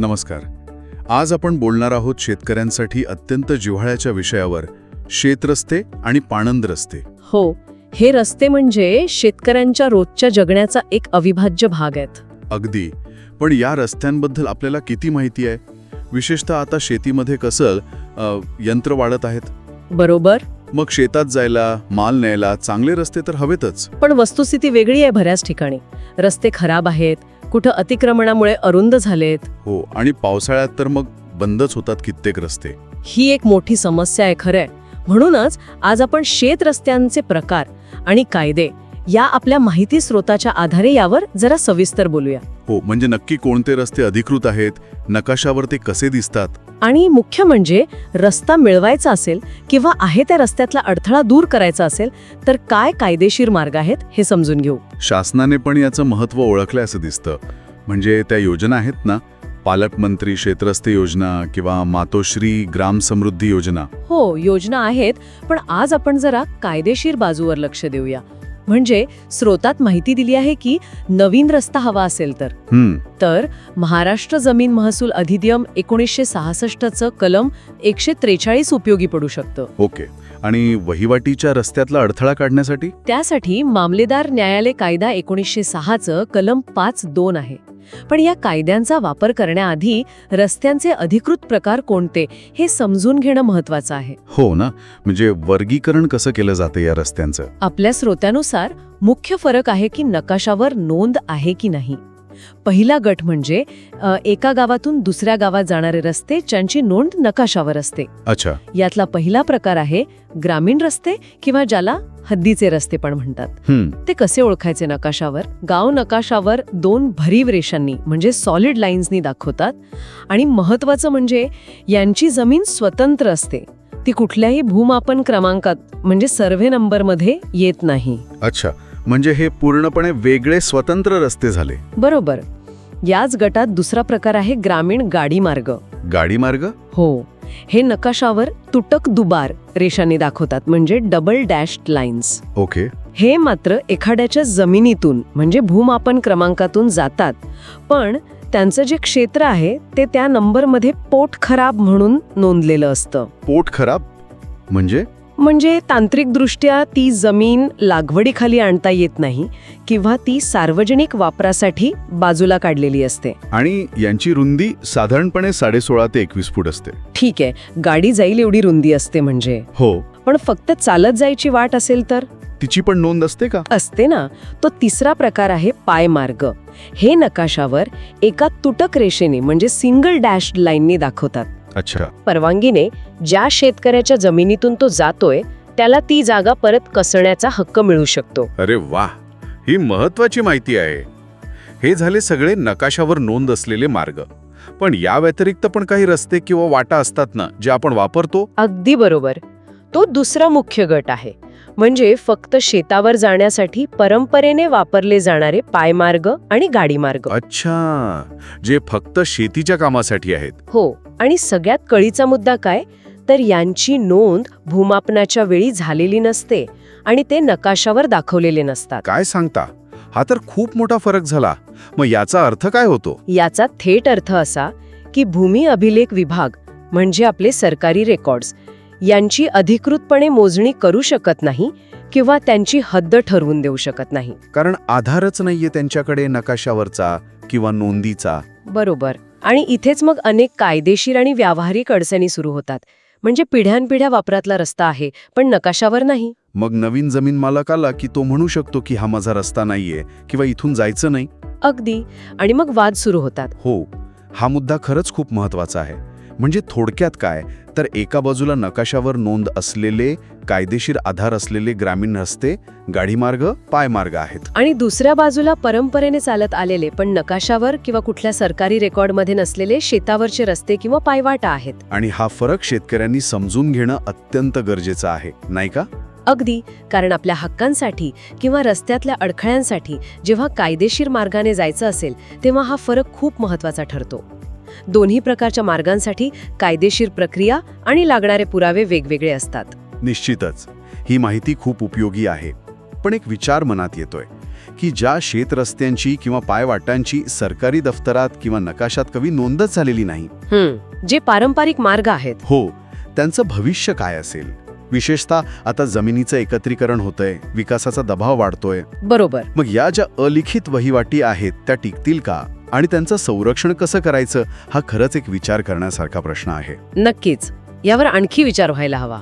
नमस्कार. आज आपण बोलणार आहोत शेतकऱ्यांसाठी अत्यंत जिव्हाळ्याच्या विषयावर शेतरस्ते आणि पाणंद रस्ते. हो हे रस्ते म्हणजे शेतकऱ्यांच्या रोजच्या जगण्याचा एक अविभाज्य भाग आहेत. अगदी. पण या रस्त्यांबद्दल आपल्याला किती माहिती आहे? विशेषतः आता शेतीमध्ये कसं अ, यंत्र वाढत आहेत? बरोबर. मग शेतात जायला माल न्यायला चांगले रस्ते तर हवेतच. पण वस्तुस्थिती वेगळी आहे बऱ्याच ठिकाणी. रस्ते खराब आहेत कुठं अतिक्रमणामुळे अरुंद झालेत. हो आणि पावसाळ्यात तर मग बंदच होतात कित्येक रस्ते. ही एक मोठी समस्या आहे खरंय. म्हणूनच आज आपण शेत रस्त्यांचे प्रकार आणि कायदे या आपल्या माहिती स्रोताच्या आधारे यावर जरा सविस्तर बोलूया. हो म्हणजे नक्की कोणते रस्ते अधिकृत आहेत नकाशावर ते कसे दिसतात? आणि मुख्य म्हणजे रस्ता मिळवायचा असेल किंवा आहे त्या रस्त्यातला अडथळा दूर करायचा असेल तर काय कायदेशीर मार्ग आहेत हे समजून घेऊ. शासनाने पण याचं महत्त्व ओळखलंय असं दिसतं. म्हणजे त्या योजना आहेत ना? पालकमंत्री शेतरस्ते योजना किंवा मातोश्री ग्राम समृद्धी योजना. हो योजना आहेत पण आज आपण जरा कायदेशीर बाजूवर लक्ष देऊया. म्हणजे स्रोतात माहिती दिली आहे की नवीन रस्ता हवा असेल तर. तर महाराष्ट्र जमीन महसूल अधिनियम एकोणीसशे सहासष्टचं कलम एकशे त्रेचाळीस उपयोगी पडू शकतं. ओके. आणि वहिवाटीच्या रस्त्यातला अडथळा काढण्यासाठी? त्यासाठी मामलेदार न्यायालय कायदा एकोणीसशे सहाचं कलम पाच दोन आहे. पण या कायद्यांचा वापर करण्याआधी रस्त्यांचे अधिकृत प्रकार कोणते हे समजून घेणं महत्वाचं आहे. हो ना? म्हणजे वर्गीकरण कसं केलं जातं या रस्त्यांचं? आपल्या स्रोत्यानुसार मुख्य फरक आहे की नकाशावर नोंद आहे की नाही? पहिला गट म्हणजे एका गावातून दुसऱ्या गावात जाणारे रस्ते ज्यांची नोंद नकाशावर असते. अच्छा. यातला पहिला प्रकार आहे ग्रामीण रस्ते किंवा ज्याला हद्दीचे रस्ते पण म्हणतात. ते कसे ओळखायचे नकाशावर? गाव नकाशावर दोन भरीव रेषांनी म्हणजे सॉलिड लाईन्सनी दाखवतात. आणि महत्वाचं म्हणजे यांची जमीन स्वतंत्र असते. ती कुठल्याही भूमापन क्रमांकात म्हणजे सर्व्हे नंबरमध्ये येत नाही. अच्छा. म्हणजे हे पूर्णपणे वेगळे स्वतंत्र रस्ते झाले. बरोबर. याच गटात दुसरा प्रकार आहे ग्रामीण गाडी मार्ग. गाडी मार्ग? हो. हे नकाशावर तुटक दुबार रेषांनी दाखवतात म्हणजे डबल डॅश्ड लाईन्स ओके. हे मात्र एखाद्याच्या जमिनीतून म्हणजे भूमापन क्रमांकातून जातात. पण त्यांचं जे क्षेत्र आहे ते त्या नंबरमध्ये पोट खराब म्हणून नोंदलेलं असतं. पोट खराब? म्हणजे? म्हणजे तांत्रिकदृष्ट्या ती जमीन लागवडीखाली आणता येत नाही किंवा ती सार्वजनिक वापरासाठी बाजूला काढलेली असते. आणि यांची रुंदी साधारणपणे साडेसोळा ते एकवीस फूट असते. ठीक आहे गाडी जाईल एवढी रुंदी असते म्हणजे. हो. पण फक्त चालत जायची वाट असेल तर? तिची पण नोंद असते का? असते ना. तो तिसरा प्रकार आहे पायमार्ग. हे नकाशावर एका तुटक रेषेने म्हणजे सिंगल डॅश लाईननी दाखवतात. अच्छा. परवानगीने ज्या शेतकऱ्याच्या जमिनीतून तो जातोय त्याला ती जागा परत कसण्याचा हक्क मिळू शकतो. अरे वा ही महत्वाची माहिती आहे. हे झाले सगळे नकाशावर नोंद असलेले मार्ग. पण या व्यतिरिक्त पण काही रस्ते किंवा वाटा असतात ना जे आपण वापरतो? अगदी बरोबर. तो दुसरा मुख्य गट आहे. म्हणजे फक्त शेतावर जाण्यासाठी परंपरेने वापरले जाणारे पायमार्ग आणि गाडीमार्ग. अच्छा. जे फक्त शेतीच्या कामासाठी आहेत. हो आणि सगळ्यात कळीचा मुद्दा काय? तर यांची नोंद भूमापनाच्या वेळी झालेली नसते आणि ते नकाशावर दाखवलेले नसतात. काय सांगता? हा तर खूप मोठा फरक झाला. मग याचा अर्थ काय होतो? याचा थेट अर्थ असा की भूमी अभिलेख विभाग म्हणजे आपले सरकारी रेकॉर्ड्स यांची अधिकृतपणे मोजणी करू शकत नाही किंवा त्यांची हद्द ठरवून देऊ शकत नाही. कारण आधारच नाहीये त्यांच्याकडे नकाशावरचा किंवा नोंदीचा. बरोबर. आणि इथेच मग अनेक कायदेशीर आणि व्यावहारिक अडचणी सुरू होतात. म्हणजे पिढ्यानपिढ्या वापरातला रस्ता आहे पण नकाशावर नाही. मग नवीन जमीन मालक आला की तो म्हणू शकतो की हा माझा रस्ता नाहीये किंवा इथून जायचं नाही? अगदी. आणि मग वाद सुरू होतात. हो. हा मुद्दा खरंच खूप महत्त्वाचा आहे. म्हणजे थोडक्यात काय? तर एका बाजूला नकाशावर नोंद असलेले कायदेशीर आधार असलेले ग्रामीण रस्ते गाडीमार्ग पायमार्ग आहेत. आणि दुसऱ्या बाजूला परंपरेने चालत आलेले पण नकाशावर किंवा कुठल्या सरकारी रेकॉर्डमध्ये नसलेले शेतावरचे रस्ते किंवा पायवाटा आहेत. आणि हा फरक शेतकऱ्यांनी समजून घेणं अत्यंत गरजेचं आहे नाही का? अगदी कारण आपल्या हक्कांसाठी किंवा रस्त्यातल्या अडखळ्यांसाठी जेव्हा कायदेशीर मार्गाने जायचं असेल तेव्हा हा फरक खूप महत्त्वाचा ठरतो. दोन्ही प्रकारच्या मार्गांसाठी कायदेशीर प्रक्रिया आणि लागणारे पुरावे वेगवेगळे असतात. निश्चितच. ही माहिती खूप उपयोगी आहे. पण एक विचार मनात येतोय की ज्या शेतरस्त्यांची किंवा पायवाटांची सरकारी दफ्तरात किंवा नकाशात कवी नोंदच झालेली नाही. हम्म जे पारंपरिक मार्ग आहेत. हो त्यांचं भविष्य काय असेल? विशेषतः आता जमिनीचं एकत्रीकरण होतंय विकासाचा दबाव वाढतोय. बरोबर. मग या ज्या अलिखित वहिवाटी आहेत त्या टिकतील का? आणि त्यांचं संरक्षण कसं करायचं हा खरंच एक विचार करण्यासारखा प्रश्न आहे. नक्कीच. यावर आणखी विचार व्हायला हवा.